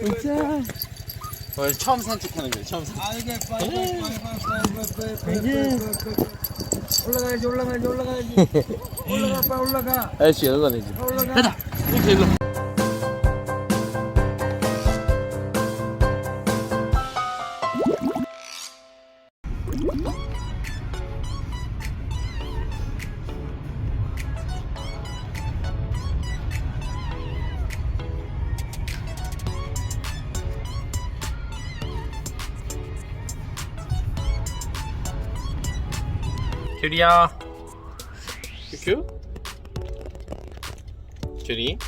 진짜. 오늘 처음 산책하는 거예요. 처음 산책. 아 이게 빨리 빨리 빨리 빨리 빨리 빨리 올라가야지 올라가야지 올라가야지 올라가 빨리 올라가 아저씨 여기가 내지. 올라가 가자. 이렇게 일로. 큐리야. 큐큐. 큐리.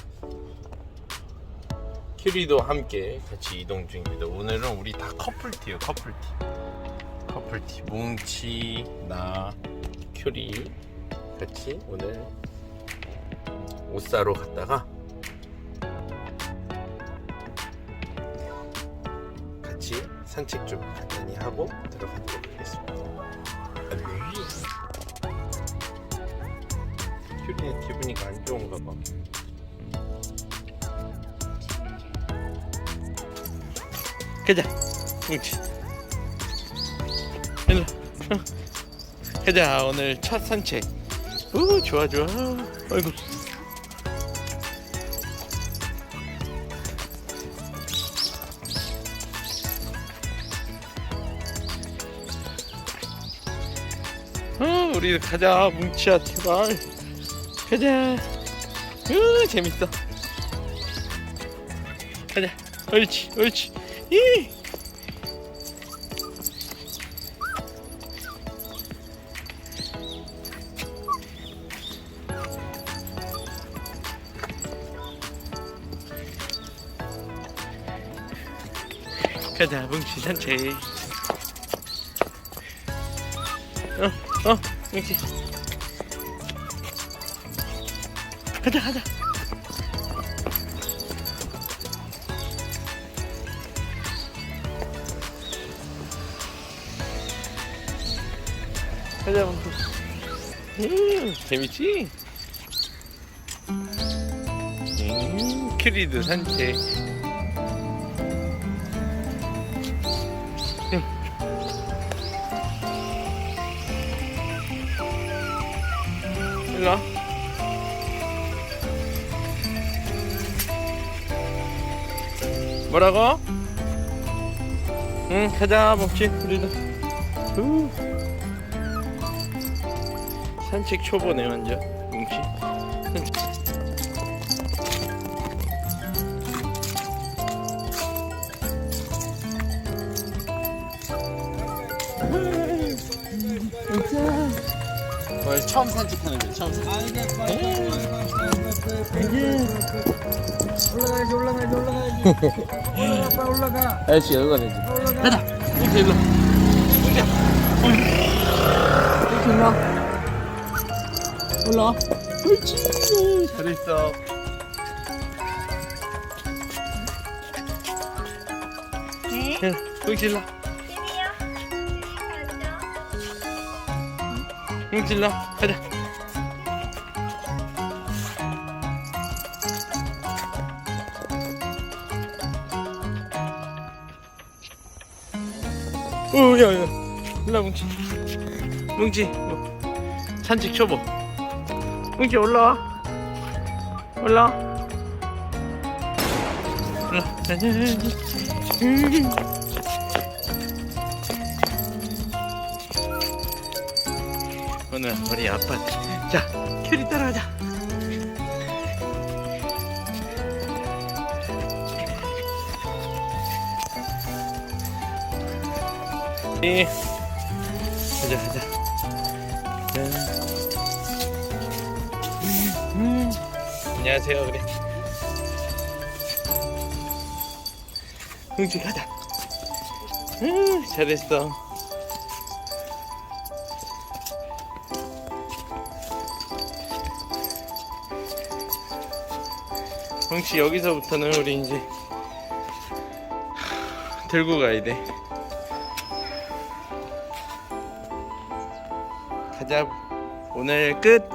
큐리도 함께 같이 이동 중입니다. 오늘은 우리 다 커플티요, 커플티. 커플티. 뭉치, 나, 큐리 같이 오늘 옷 사러 갔다가 같이 산책 좀 간단히 하고 들어가도록 하겠습니다. 큐리의 기분이 안 좋은가 봐. 가자. 어. 가자, 오늘 첫 산책. 우, 좋아, 좋아. 아이고. 어, 우리 가자, 뭉치야, 제발. 가자. 으, 재밌어. 가자. 옳지, 옳지. 이. 가자, 뭉치 산책. 어, 어, 뭉치. 가자, 가자. 가자, 뭉치. 음, 재밌지? 음, 큐리도 산책. 일로 와. 뭐라고? 응, 가자, 먹지, 우리도. 후. 산책 초보네, 완전. 뭉치. 산책. 오늘 처음 산책하는 거예요, 처음 산책. 아 올라가야지 올라가야지 올라가야지 올라가 빨리 올라가 아저씨, 여기가 되지. 올라가 가자! 이렇게 일로. 이렇게. 와. 올라와. 옳지. 잘했어. 네. 응, 여기 일로. 일로. 가자. 오, 야, 야. 일로 와, 뭉치. 뭉치. 어. 산책 초보. 뭉치 올라와. 올라와. 올라. 가 오늘 우리 아빠한테 자 큐리 따라가자 예. 가자 가자. 안녕하세요 그래 흥지 가자 음, 잘했어 혹시 여기서부터는 우리 이제 들고 가야 돼. 가자. 오늘 끝.